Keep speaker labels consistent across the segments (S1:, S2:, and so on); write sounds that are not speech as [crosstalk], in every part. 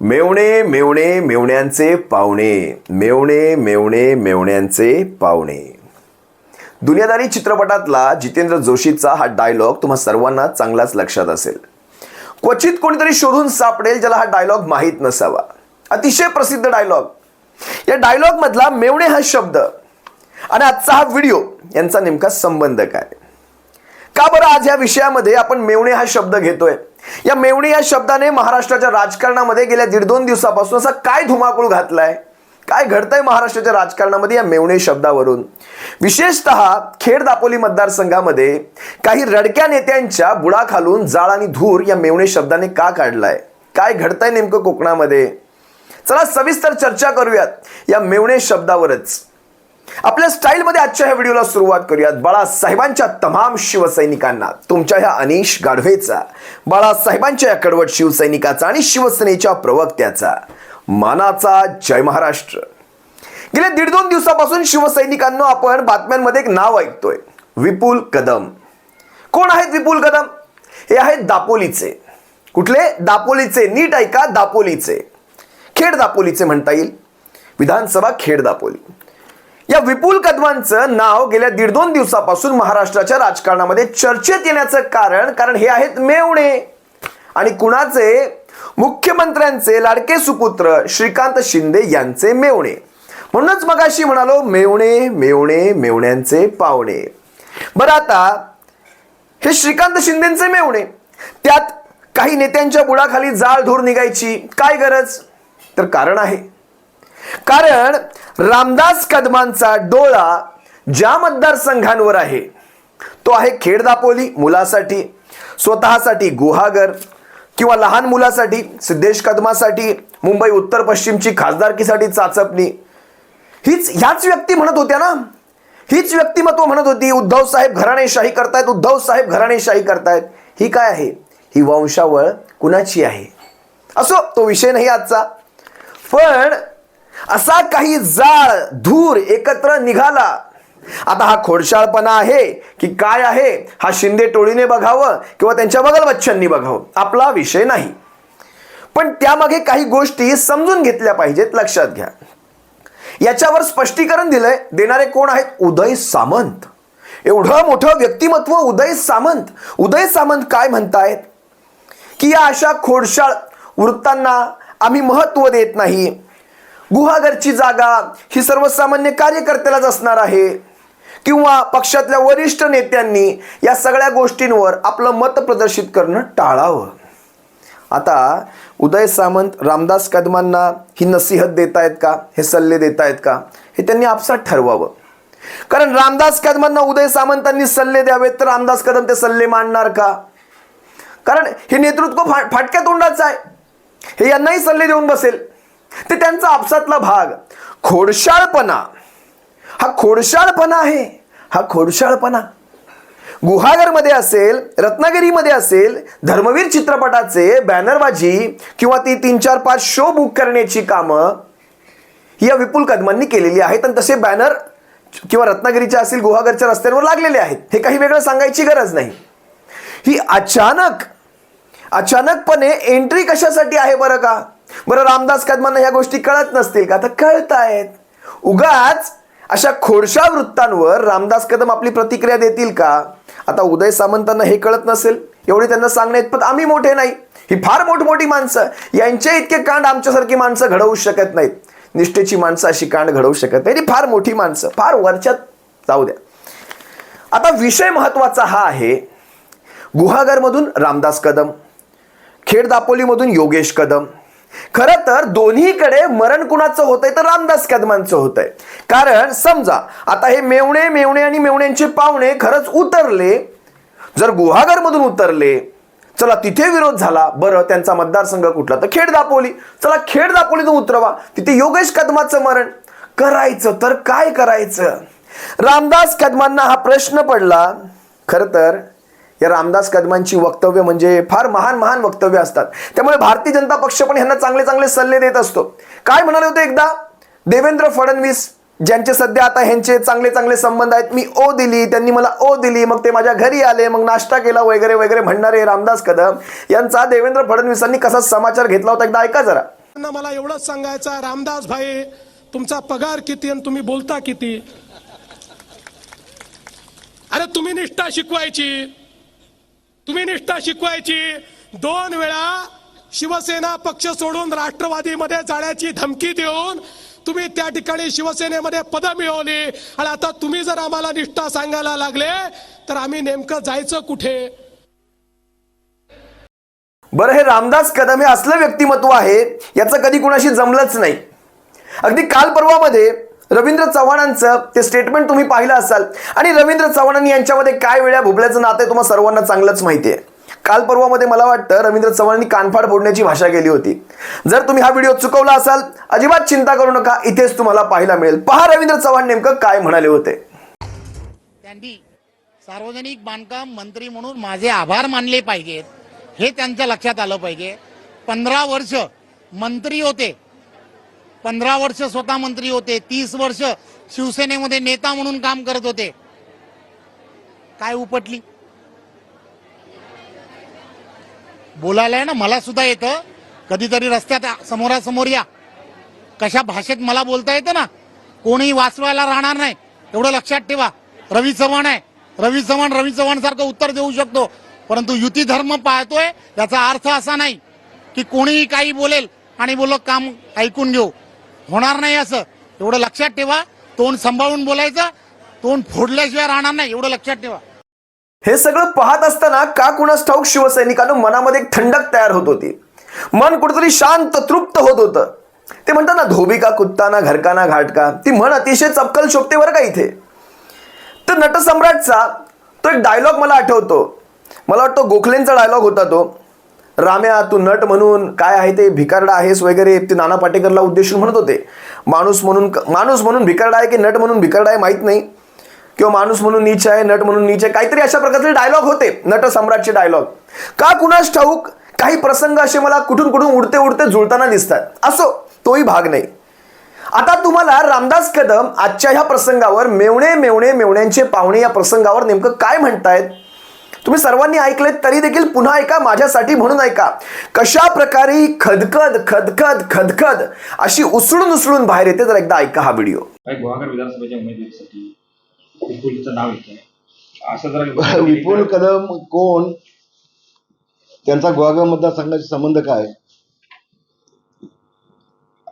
S1: मेवणे मेवणे मेवण्यांचे पावणे. मेवणे मेवणे मेवण्यांचे पावणे. दुनियादारी चित्रपटातला जितेंद्र जोशीचा हा डायलॉग तुम्हा सर्वांना चांगलाच लक्षात असेल. क्वचित कोणीतरी शोधून सापडेल ज्याला हा डायलॉग माहीत नसावा. अतिशय प्रसिद्ध डायलॉग या डायलॉग मधला मेवणे हा शब्द आणि आजचा हा व्हिडिओ यांचा नेमका संबंध काय? का बरं आज या विषयामध्ये आपण मेवणे हा शब्द घेतोय? या मेवणी या शब्दाने महाराष्ट्राच्या राजकारणामध्ये गेल्या दीड दोन दिवसापासून असा काय धुमाकूळ घातलाय? काय घडतंय महाराष्ट्राच्या राजकारणामध्ये या मेवणे शब्दावरून? विशेषतः खेड दापोली मतदारसंघामध्ये काही रडक्या नेत्यांच्या बुडाखालून जाळ आणि धूर या मेवणे शब्दाने का काढलाय? काय घडतंय नेमकं कोकणामध्ये? चला सविस्तर चर्चा करूयात या मेवणे शब्दावरच. आपल्या स्टाईलमध्ये आजच्या ह्या व्हिडिओला सुरुवात करूयात. बाळासाहेबांच्या तमाम शिवसैनिकांना तुमच्या ह्या अनिश गाढवेचा बाळासाहेबांच्या या कडवट शिवसैनिकाचा आणि शिवसेनेच्या प्रवक्त्याचा. मानाचा जय महाराष्ट्र. गेल्या दीड दोन दिवसापासून शिवसैनिकांना आपण बातम्यांमध्ये एक नाव ऐकतोय. विपुल कदम. कोण आहेत विपुल कदम? हे आहेत दापोलीचे. कुठले? दापोलीचे. नीट ऐका दापोलीचे. खेड दापोलीचे म्हणता येईल. विधानसभा खेड दापोली. या विपुल कदमांचं नाव गेल्या दीड दोन दिवसापासून महाराष्ट्राच्या राजकारणामध्ये चर्चेत येण्याचं कारण कारण हे आहेत मेवणे. आणि कुणाचे? मुख्यमंत्र्यांचे लाडके सुपुत्र श्रीकांत शिंदे यांचे मेवणे. म्हणूनच मगाशी म्हणालो मेवणे मेवणे मेवण्यांचे पावणे. बरं आता हे श्रीकांत शिंदेचे मेवणे. त्यात काही नेत्यांच्या बुडाखाली जाळ धूर निघायची काय गरज? तर कारण आहे. कारण रामदास कदमांचा डोळा ज्या मतदारसंघांवर आहे तो आहे खेड दापोली मुलासाठी स्वतःसाठी गुहागर किंवा लहान मुलासाठी सिद्धेश कदमासाठी मुंबई उत्तर पश्चिमची खासदारकीसाठी चाचपणी. हीच ह्याच व्यक्ती म्हणत होत्या ना? हीच व्यक्तिमत्व म्हणत होती उद्धव साहेब घराणेशाही करतायत उद्धव साहेब घराणेशाही करतायत. ही काय आहे? ही वंशावळ कुणाची आहे? असो तो विषय नाही आजचा. पण असा काही जाळ धूर एकत्र निघाला. आता हा खोडशाळपणा आहे की काय आहे हा शिंदे टोळीने बघावं किंवा त्यांच्या बगल बघावं आपला विषय नाही. पण त्यामागे काही गोष्टी समजून घेतल्या पाहिजेत लक्षात घ्या. याच्यावर स्पष्टीकरण दिलंय देणारे कोण आहेत? उदय सामंत. एवढं मोठं व्यक्तिमत्व उदय सामंत. उदय सामंत काय म्हणतायत? की या अशा खोडशाळ वृत्तांना आम्ही महत्त्व देत नाही. गुहागरची जागा ही सर्वसामान्य कार्यकर्त्यालाच असणार आहे. किंवा पक्षातल्या वरिष्ठ नेत्यांनी या सगळ्या गोष्टींवर आपलं मत प्रदर्शित करणं टाळावं. आता उदय सामंत रामदास कदमांना ही नसीहत देत आहेत का? हे सल्ले देत आहेत का? हे त्यांनी आपसात ठरवावं. कारण रामदास कदमांना उदय सामंतांनी सल्ले द्यावेत तर रामदास कदम ते सल्ले मांडणार का? कारण हे नेतृत्व फा फाटक्या तोंडाचं आहे. हे यांनाही सल्ले देऊन बसेल. ते त्यांचा आपसातला भाग. खोडशाळपणा. हा खोडशाळपणा आहे. हा खोडशाळपणा. गुहागरमध्ये असेल रत्नागिरीमध्ये असेल धर्मवीर चित्रपटाचे बॅनरबाजी किंवा ती तीन चार पाच शो बुक करण्याची कामं या विपुल कदमांनी केलेली आहेत आणि तसे बॅनर किंवा रत्नागिरीच्या असतील गुहागरच्या रस्त्यांवर लागलेले आहेत. हे काही वेगळं सांगायची गरज नाही. ही अचानक अचानकपणे एंट्री कशासाठी आहे बरं का? बरं रामदास कदमांना ह्या गोष्टी कळत नसतील का? तर कळत आहेत उगाच अशा खोडशा वृत्तांवर रामदास कदम आपली प्रतिक्रिया देतील का? आता उदय सामंतांना हे कळत नसेल एवढे त्यांना सांगण्यात पण आम्ही मोठे नाही. ही फार मोठमोठी माणसं यांचे इतके कांड आमच्यासारखी माणसं घडवू शकत नाहीत. निष्ठेची माणसं अशी कांड घडवू शकत नाही फार मोठी माणसं फार वरच्यात जाऊ द्या. आता विषय महत्त्वाचा हा आहे गुहागरमधून रामदास कदम खेड दापोलीमधून योगेश कदम खरं तर दोन्हीकडे मरण कुणाचं होतंय तर रामदास कदमांचं होतंय. कारण समजा आता हे मेवणे मेवणे आणि मेवण्यांचे पाहुणे खरंच उतरले. जर गुहागरमधून उतरले चला तिथे विरोध झाला. बरं त्यांचा मतदारसंघ कुठला तर खेड दापोली. चला खेड दापोलीतून उतरवा. तिथे योगेश कदमाचं मरण. करायचं तर काय करायचं? रामदास कदमांना हा प्रश्न पडला. खरं तर या रामदास कदमांची वक्तव्य म्हणजे फार महान महान वक्तव्य असतात. त्यामुळे भारतीय जनता पक्ष पण ह्यांना चांगले चांगले सल्ले देत असतो. काय म्हणाले होते एकदा? देवेंद्र फडणवीस ज्यांचे सध्या आता ह्यांचे चांगले चांगले संबंध आहेत मी ओ दिली त्यांनी मला ओ दिली मग ते माझ्या घरी आले मग नाश्ता केला वगैरे वगैरे म्हणणारे रामदास कदम यांचा देवेंद्र फडणवीसांनी कसा समाचार घेतला होता एकदा ऐका जरा.
S2: मला एवढंच सांगायचं रामदास भाई तुमचा पगार किती आणि तुम्ही बोलता किती? अरे तुम्ही निष्ठा शिकवायची. तुम्ही निष्ठा शिकवायची. दोन वेळा शिवसेना पक्ष सोडून राष्ट्रवादीमध्ये जाण्याची धमकी देऊन तुम्ही त्या ठिकाणी शिवसेनेमध्ये पद मिळवली. आणि आता तुम्ही जर आम्हाला निष्ठा सांगायला लागले तर आम्ही नेमकं जायचं कुठे?
S1: बरं हे रामदास कदम हे असलं व्यक्तिमत्व आहे याचं कधी कुणाशी जमलंच नाही. अगदी काल परवामध्ये रवींद्र चव्हाणांचं ते स्टेटमेंट तुम्ही पाहिलं असाल. आणि रवींद्र चव्हाणांनी यांच्यामध्ये काय वेळा भुबल्याचं नातं आहे तुम्हाला सर्वांना चांगलंच माहिती आहे काल पर्वामध्ये मला वाटतं रवींद्र चव्हाणांनी कानफाड फोडण्याची भाषा केली होती. जर तुम्ही हा व्हिडिओ चुकवला असाल अजिबात चिंता करू नका इथेच तुम्हाला पाहायला मिळेल. पहा रवींद्र चव्हाण नेमकं काय म्हणाले होते.
S3: त्यांनी सार्वजनिक बांधकाम मंत्री म्हणून माझे आभार मानले पाहिजेत हे त्यांच्या लक्षात आलं पाहिजे. पंधरा वर्ष मंत्री होते पंधरा वर्ष स्वतः मंत्री होते तीस वर्ष शिवसेनेमध्ये नेता म्हणून काम करत होते. काय उपटली? बोलायला आहे ना मला सुद्धा येतं. कधीतरी रस्त्यात समोरासमोर या. कशा भाषेत मला बोलता येतं ना? कोणी वाचवायला राहणार नाही. एवढं लक्षात ठेवा. रवी चव्हाण आहे. रवी चव्हाण रवी चव्हाण सारखं उत्तर देऊ शकतो. परंतु युती धर्म पाळतोय याचा अर्थ असा नाही की कोणीही काही बोलेल आणि बोल काम ऐकून घेऊ. होणार नाही असं. एवढं लक्षात ठेवा. तोंड सांभाळून बोलायचं. तोंड फोडल्याशिवाय राहणार नाही. एवढं लक्षात ठेवा.
S1: हे सगळं पाहत असताना का कुणास ठाऊक शिवसैनिकांना मनामध्ये एक थंडक तयार होत होती. मन कुठेतरी शांत तृप्त होत होतं. ते म्हणतात ना धोबी का कुत्ता ना घरका ना घाटका. ती म्हण अतिशय चपकल शोभते बरं का इथे. तर नटसम्राटचा तो एक डायलॉग मला आठवतो. मला वाटतो गोखलेंचा डायलॉग होता तो. राम्या तू नट म्हणून काय आहे ते? भिकारडा आहेस वगैरे. ते नाना पाटेकरला उद्देशून म्हणत होते. माणूस म्हणून माणूस म्हणून भिकारडा आहे की नट म्हणून भिकारडा आहे माहीत नाही. किंवा माणूस म्हणून नीच आहे नट म्हणून नीच आहे. काहीतरी अशा प्रकारचे डायलॉग होते. नट सम्राटचे डायलॉग का कुणास ठाऊक काही प्रसंग असे मला कुठून कुठून उडते उडते जुळताना दिसतात. असो तोही भाग नाही. आता तुम्हाला रामदास कदम आजच्या ह्या प्रसंगावर मेवणे मेवणे मेवण्यांचे पाहुणे या प्रसंगावर नेमकं काय म्हणतायत? तुम्ही सर्वांनी ऐकले तरी देखील पुन्हा ऐका माझ्यासाठी म्हणून ऐका. कशा प्रकारे खदखद खदखद खदखद अशी उसळून उसळून बाहेर येते तर एकदा ऐका हा व्हिडिओ.
S4: काही गुहागर विधानसभेच्या उमेदवारीसाठी विपुलचं नाव येतं. असं जरा [laughs]
S5: विपुल कदम कोण? त्यांचा गुहागर मतदारसंघाशी संबंध काय?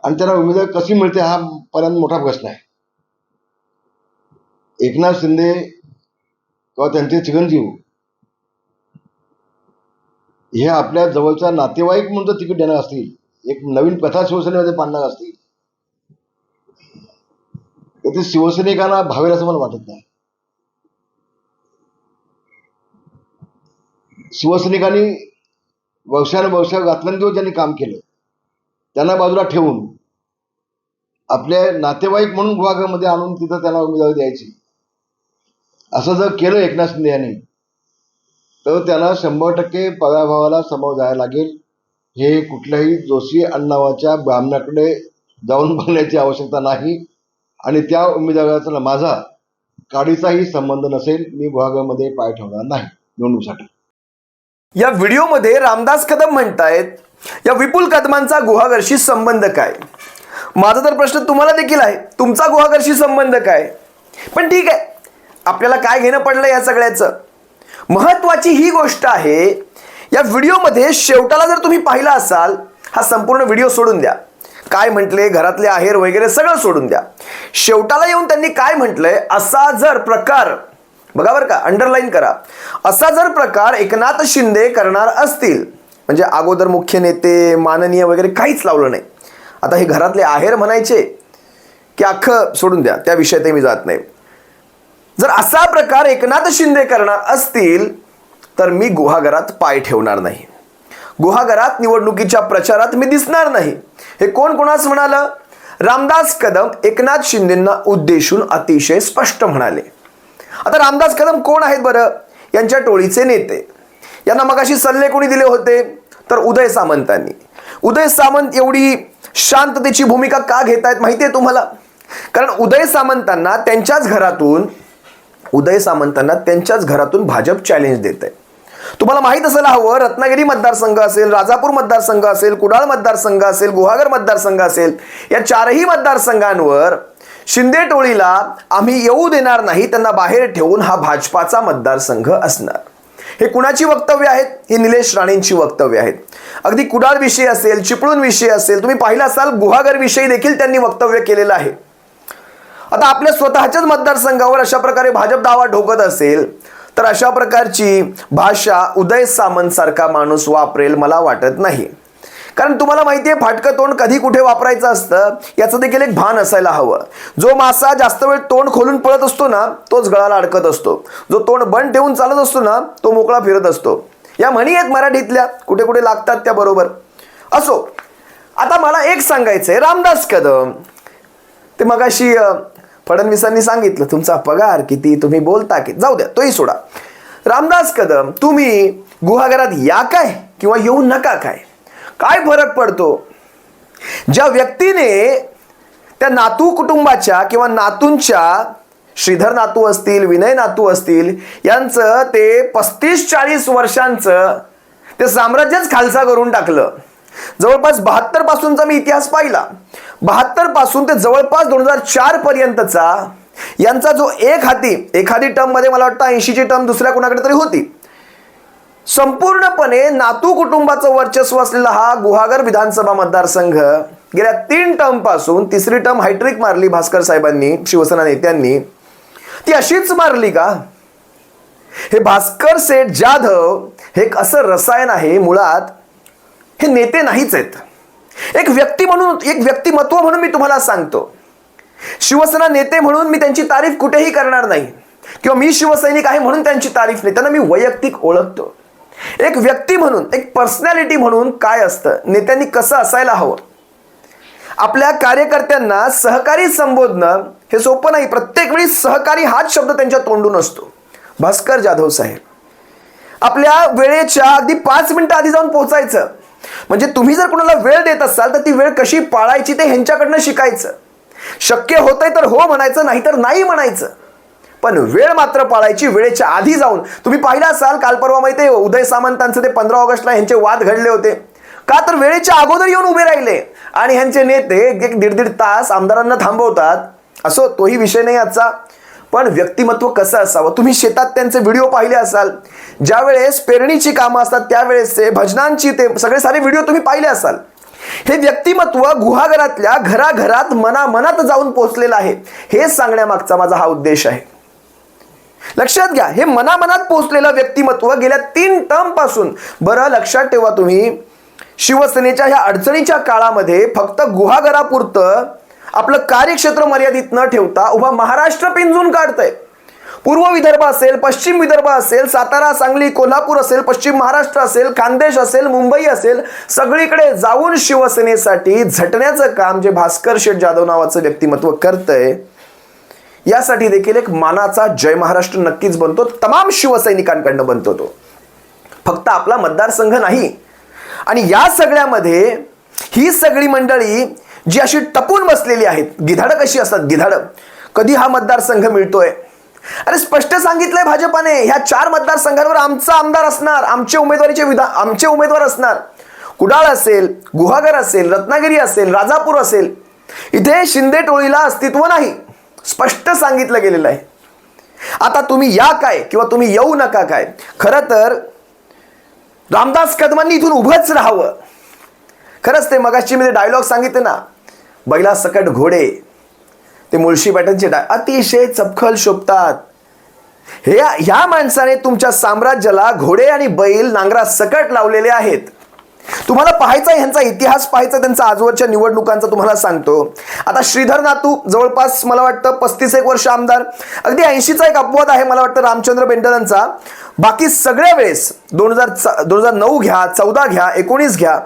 S5: आणि त्यांना उमेदवार कशी मिळते हा पर्यंत मोठा प्रश्न आहे. एकनाथ शिंदे किंवा त्यांचे चिरंजीव हे आपल्या जवळच्या नातेवाईक म्हणून तिकीट देणार असतील. एक नवीन प्रथा शिवसेनेमध्ये पाडणार असतील. तर ते शिवसैनिकांना भावेल असं मला वाटत नाही. शिवसैनिकांनी वर्षानुवर्ष रात्रंदिवस ज्यांनी काम केलं त्यांना बाजूला ठेवून आपले नातेवाईक म्हणून गुहागरमध्ये आणून तिथं त्यांना उमेदवारी द्यायची. असं जर केलं एकनाथ शिंदे यांनी तर त्याला शंभर टक्के पराभवाला समोर जायला लागेल. हे कुठल्याही जोशी अण्णावाच्या ब्राह्मणाकडे जाऊन बघण्याची आवश्यकता नाही. आणि त्या उमेदवाराचा माझा काडीचाही संबंध नसेल मी विभागामध्ये पाय ठेवणार नाही. निवडणुकीसाठी
S1: या व्हिडिओमध्ये रामदास कदम म्हणतायत या विपुल कदमांचा गुहागरशी संबंध काय? माझा तर प्रश्न तुम्हाला देखील आहे तुमचा गुहागरशी संबंध काय? पण ठीक आहे आपल्याला काय घेणं पडलं या सगळ्याचं? महत्वाची ही गोष्ट आहे या व्हिडिओमध्ये शेवटाला जर तुम्ही पाहिला असाल हा संपूर्ण व्हिडिओ सोडून द्या. काय म्हटले घरातले आहेर वगैरे सगळं सोडून द्या. शेवटाला येऊन त्यांनी काय म्हटलंय असा जर प्रकार बघा बरं का अंडरलाईन करा. असा जर प्रकार एकनाथ शिंदे करणार असतील म्हणजे अगोदर मुख्य नेते माननीय वगैरे काहीच लावलं नाही. आता हे घरातले आहेर म्हणायचे की अख्खं सोडून द्या त्या विषयात मी जात नाही. जर असा प्रकार एकनाथ शिंदे करणार असतील तर मी गुहागरात पाय ठेवणार नाही. गुहागरात निवडणुकीच्या प्रचारात मी दिसणार नाही. हे कोण कोणास म्हणालं? रामदास कदम एकनाथ शिंदेंना उद्देशून अतिशय स्पष्ट म्हणाले. आता रामदास कदम कोण आहेत बरं? यांच्या टोळीचे नेते. यांना मगाशी सल्ले कोणी दिले होते? तर उदय सामंतांनी. उदय सामंत एवढी शांततेची भूमिका का घेत आहेत माहिती आहे तुम्हाला? कारण उदय सामंतांना त्यांच्याच घरातून उदय सामंतांना त्यांच्याच घरातून भाजप चॅलेंज देत आहे तुम्हाला माहीत असायला हवं रत्नागिरी मतदारसंघ असेल राजापूर मतदारसंघ असेल कुडाळ मतदारसंघ असेल गुहागर मतदारसंघ असेल या चारही मतदारसंघांवर शिंदे टोळीला आम्ही येऊ देणार नाही त्यांना बाहेर ठेवून हा भाजपाचा मतदारसंघ असणार. हे कुणाची वक्तव्य आहेत? ही निलेश राणेंची वक्तव्य आहेत. अगदी कुडाळ विषयी असेल चिपळूण विषयी असेल तुम्ही पाहिलं असाल गुहागर विषयी देखील त्यांनी वक्तव्य केलेलं आहे. आता आपल्या स्वतःच्याच मतदारसंघावर अशा प्रकारे भाजप दावा ठोकत असेल तर अशा प्रकारची भाषा उदय सामंत सारखा माणूस वापरेल मला वाटत नाही. कारण तुम्हाला माहिती आहे फाटकं तोंड कधी कुठे वापरायचं असतं याचं देखील एक भान असायला हवं. जो मासा जास्त वेळ तोंड खोलून पळत असतो ना तोच गळाला अडकत असतो. जो तोंड बंद ठेवून चालत असतो ना तो मोकळा फिरत असतो. या म्हणी आहेत मराठीतल्या कुठे कुठे लागतात त्या बरोबर. असो आता मला एक सांगायचंय रामदास कदम. ते मगाशी फडणवीसांनी सांगितलं तुमचा पगार किती तुम्ही बोलता की जाऊ द्या तोही सोडा. रामदास कदम तुम्ही गुहागरात या काय किंवा येऊ नका काय? काय फरक पडतो? ज्या व्यक्तीने त्या नातू कुटुंबाच्या किंवा नातूंच्या श्रीधर नातू असतील विनय नातू असतील यांचं ते पस्तीस चाळीस वर्षांचं ते साम्राज्यच खालसा करून टाकलं. जवळपास बहात्तर पासूनचा मी इतिहास पाहिला. बहात्तरपासून ते जवळपास दोन हजार चार पर्यंतचा यांचा जो एक हाती एखादी टर्ममध्ये मला वाटतं ऐंशीची टर्म दुसऱ्या कोणाकडे तरी होती. संपूर्णपणे नातू कुटुंबाचं वर्चस्व असलेला हा गुहागर विधानसभा मतदारसंघ गेल्या तीन टर्मपासून तिसरी टर्म हायट्रिक मारली भास्कर साहेबांनी शिवसेना नेत्यांनी. ती अशीच मारली का? हे भास्कर सेठ जाधव हे एक असं रसायन आहे मुळात? हे नेते नाहीच आहेत. एक व्यक्ती म्हणून एक व्यक्तिमत्व म्हणून मी तुम्हाला सांगतो. शिवसेना नेते म्हणून मी त्यांची तारीफ कुठेही करणार नाही. किंवा मी शिवसैनिक आहे म्हणून त्यांची तारीफ नाही. त्यांना मी वैयक्तिक ओळखतो. एक व्यक्ती म्हणून एक पर्सनॅलिटी म्हणून काय असतं? नेत्यांनी कसं असायला हवं? आपल्या कार्यकर्त्यांना सहकारी संबोधणं हे सोपं नाही. प्रत्येक वेळी सहकारी हाच शब्द त्यांच्या तोंडून असतो. भास्कर जाधव साहेब आपल्या वेळेच्या अगदी पाच मिनिटं आधी जाऊन पोहोचायचं म्हणजे तुम्ही जर कुणाला वेळ देत असाल तर ती वेळ कशी पाळायची ते ह्यांच्याकडनं शिकायचं. शक्य होतंय तर हो म्हणायचं नाही तर नाही म्हणायचं. पण वेळ मात्र पाळायची वेळेच्या आधी जाऊन. तुम्ही पाहिलं असाल काल परवा माहिती आहे उदय सामंतांचं ते पंधरा ऑगस्टला ह्यांचे वाद घडले होते. का तर वेळेच्या अगोदर येऊन उभे राहिले. आणि ह्यांचे नेते एक दीड दीड तास आमदारांना थांबवतात. असो तोही विषय नाही आजचा. पण व्यक्तिमत्व कसं असावं? तुम्ही शेतात त्यांचे व्हिडिओ पाहिले असाल. ज्या वेळेस पेरणीची कामं असतात त्यावेळेसचे भजनांची ते सगळे सारे व्हिडिओ तुम्ही पाहिले असाल. हे व्यक्तिमत्व गुहागरातल्या घराघरात मनामनात जाऊन पोहोचलेलं आहे. हे सांगण्यामागचा माझा हा उद्देश आहे. लक्षात घ्या हे मनामनात पोहोचलेलं व्यक्तिमत्व गेल्या तीन टर्मपासून बरं लक्षात ठेवा तुम्ही. शिवसेनेच्या ह्या अडचणीच्या काळामध्ये फक्त गुहागरापुरतं आपलं कार्यक्षेत्र मर्यादित न ठेवता उभा महाराष्ट्र पिंजून काढतंय. पूर्व विदर्भ असेल पश्चिम विदर्भ असेल सातारा सांगली कोल्हापूर असेल पश्चिम महाराष्ट्र असेल खानदेश असेल मुंबई असेल सगळीकडे जाऊन शिवसेनेसाठी झटण्याचं काम जे भास्कर शेठ जाधव नावाचं व्यक्तिमत्व करतंय यासाठी देखील एक मानाचा जय महाराष्ट्र नक्कीच बनतो तमाम शिवसैनिकांकडनं बनतो तो. फक्त आपला मतदारसंघ नाही. आणि या सगळ्यामध्ये ही सगळी मंडळी जी अशी टपून बसलेली आहेत. गिधाडं कशी असतात? गिधाडं. कधी हा मतदारसंघ मिळतोय? अरे स्पष्ट सांगितलंय भाजपाने. ह्या चार मतदारसंघांवर आमचा आमदार असणार. आमचे उमेदवारीचे विधा आमचे उमेदवार असणार. कुडाळ असेल गुहागर असेल रत्नागिरी असेल राजापूर असेल इथे शिंदे टोळीला अस्तित्व नाही. स्पष्ट सांगितलं गेलेलं आहे. आता तुम्ही या काय किंवा तुम्ही येऊ नका काय? खरं तर रामदास कदमांनी इथून उभंच राहावं. खरंच ते मगाशी मी डायलॉग सांगितले ना बैला सकट घोडे. ते मुळशी पॅटर्नचे डाय अतिशय चपखल शोभतात. हे ह्या माणसाने तुमच्या साम्राज्याला घोडे आणि बैल नांगरा सकट लावलेले आहेत. तुम्हाला पाहायचा ह्यांचा इतिहास पाहायचा त्यांचा आजवरच्या निवडणुकांचा तुम्हाला सांगतो. आता श्रीधर नातू जवळपास मला वाटतं पस्तीस एक वर्ष आमदार. अगदी ऐंशीचा एक अपवाद आहे मला वाटतं रामचंद्र बेंडलांचा. बाकी सगळ्या वेळेस दोन हजार दोन हजार नऊ घ्या चौदा घ्या एकोणीस घ्या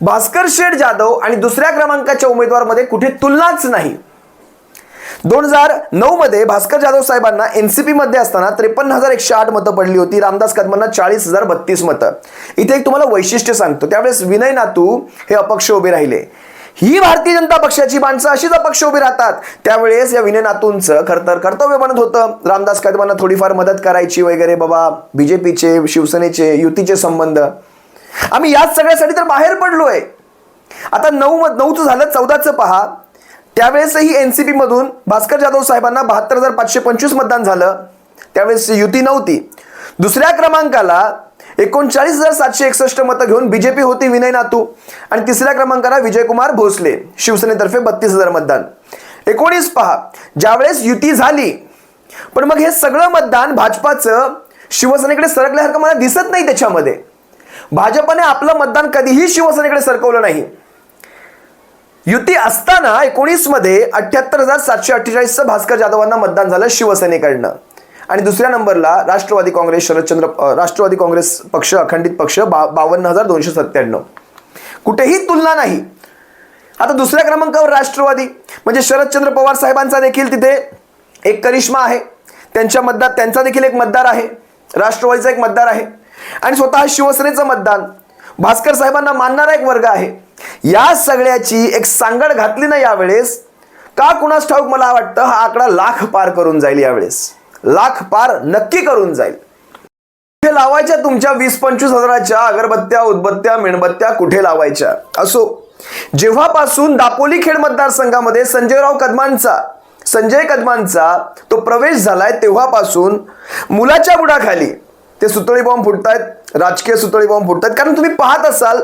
S1: भास्कर शेठ जाधव आणि दुसऱ्या क्रमांकाच्या उमेदवारमध्ये कुठे तुलनाच नाही. दोन हजार नऊ मध्ये भास्कर जाधव साहेबांना एनसीपी मध्ये असताना त्रेपन्न हजार एकशे आठ मतं पडली होती रामदास कदमांना चाळीस हजार बत्तीस मतं. इथे एक तुम्हाला वैशिष्ट्य सांगतो त्यावेळेस विनय नातू हे अपक्ष उभे राहिले. ही भारतीय जनता पक्षाची माणसं अशीच अपक्ष उभी राहतात. त्यावेळेस या विनय नातूंचं खरं तर कर्तव्य बनत होतं. रामदास कदमांना थोडीफार मदत करायची वगैरे बाबा बीजेपीचे शिवसेनेचे युतीचे संबंध. आम्ही याच सगळ्यासाठी तर बाहेर पडलोय. आता नऊ नऊचं झालं चौदाचं पहा. त्यावेळेसही एन सी मधून भास्कर जाधव साहेबांना बहात्तर हजार पाचशे पंचवीस मतदान झालं. त्यावेळेस युती नव्हती. दुसऱ्या क्रमांकाला एकोणचाळीस हजार सातशे एकसष्ट मतं घेऊन बीजेपी होती विनय नातू आणि तिसऱ्या क्रमांकाला विजयकुमार भोसले शिवसेनेतर्फे बत्तीस हजार मतदान. एकोणीस पहा ज्यावेळेस युती झाली पण मग हे सगळं मतदान भाजपाचं शिवसेनेकडे सरकल्यासारखं मला दिसत नाही त्याच्यामध्ये. भाजपने आपलं मतदान कधीही शिवसेनेकडे सरकवलं नाही. युती असताना एकोणीसमध्ये अठ्ठ्याहत्तर अठ्याहत्तर हजार सातशे अठ्ठेचाळीसचं भास्कर जाधवांना मतदान झालं शिवसेनेकडनं. आणि दुसऱ्या नंबरला राष्ट्रवादी काँग्रेस शरदचंद्र राष्ट्रवादी काँग्रेस पक्ष अखंडित पक्ष बा बावन्न हजार दोनशे सत्त्याण्णव. कुठेही तुलना नाही. आता दुसऱ्या क्रमांकावर राष्ट्रवादी म्हणजे शरदचंद्र पवार साहेबांचा देखील तिथे एक करिश्मा आहे. त्यांच्या मतदार त्यांचा देखील एक मतदार आहे. राष्ट्रवादीचा एक मतदार आहे. आणि स्वतः शिवसेनेचं मतदान. भास्कर साहेबांना मानणारा एक वर्ग आहे. या सगळ्याची एक सांगड घातली ना यावेळेस का कुणास ठाऊक मला वाटतं हा आकडा लाख पार करून जाईल यावेळेस. लाख पार नक्की करून जाईल. कुठे लावायच्या तुमच्या वीस पंचवीस हजाराच्या अगरबत्त्या उदबत्त्या मेणबत्त्या कुठे लावायच्या? असो. जेव्हापासून दापोली खेड मतदारसंघामध्ये संजयराव कदमांचा संजय कदमांचा तो प्रवेश झालाय तेव्हापासून मुलाच्या बुडाखाली ते सुतळी बॉम्ब फुटतायत. राजकीय सुतळी बॉम्ब फुटतायत. कारण तुम्ही पाहत असाल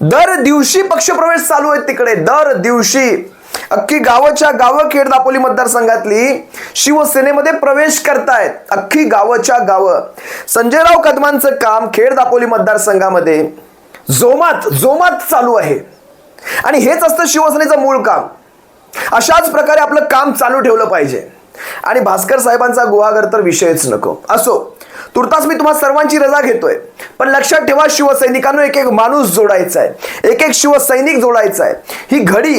S1: दर दिवशी पक्षप्रवेश चालू आहेत तिकडे. दर दिवशी. अख्खी गावाच्या गावं खेड दापोली मतदारसंघातली शिवसेनेमध्ये प्रवेश करतायत. अख्खी गावाच्या गावं. संजयराव कदमांचं काम खेड दापोली मतदारसंघामध्ये जोमात जोमात चालू आहे. आणि हेच असतं शिवसेनेचं मूळ काम. अशाच प्रकारे आपलं काम चालू ठेवलं पाहिजे. आणि भास्कर साहेबांचा गुहागर तर विषयच नको. असो. तुर्तास मी तुम्हाला सर्वांची रजा घेतोय. पण लक्षात ठेवा शिवसैनिकांनो एक एक माणूस जोडायचा आहे एक एक शिवसैनिक जोडायचा आहे ही घडी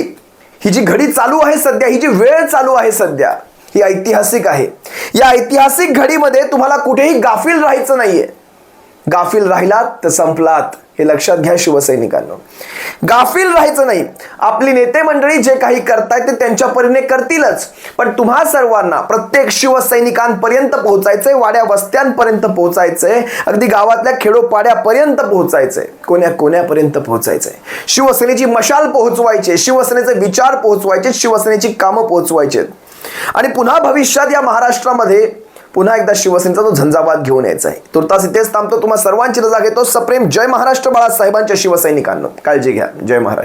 S1: ही जी घडी चालू आहे सध्या ही जी वेळ चालू आहे सध्या ही ऐतिहासिक आहे. या ऐतिहासिक घडीमध्ये तुम्हाला कुठेही गाफील राहायचं नाहीये. गाफील राहिलात तर संपलात. हे लक्षात घ्या शिवसैनिकांना. गाफील राहायचं नाही. आपली नेते मंडळी जे काही करतायत ते त्यांच्या परीने करतीलच. पण तुम्हा सर्वांना प्रत्येक शिवसैनिकांपर्यंत पोहोचायचंय वाड्या वस्त्यांपर्यंत पोहोचायचंय अगदी गावातल्या खेडोपाड्यापर्यंत पोहोचायचंय. कोण्या कोण्यापर्यंत पोहोचायचंय? शिवसेनेची मशाल पोहोचवायचे शिवसेनेचे विचार पोहोचवायचे शिवसेनेची कामं पोहोचवायचे आणि पुन्हा भविष्यात या महाराष्ट्रामध्ये पुन्हा एकदा शिवसेनेचा तो झंझावात घेऊन यायचा आहे. तुर्तास इथेच थांबतो. तुम्हाला सर्वांची रजा घेतो. सप्रेम जय महाराष्ट्र बाळासाहेबांच्या शिवसैनिकांना. काळजी घ्या. जय महाराष्ट्र.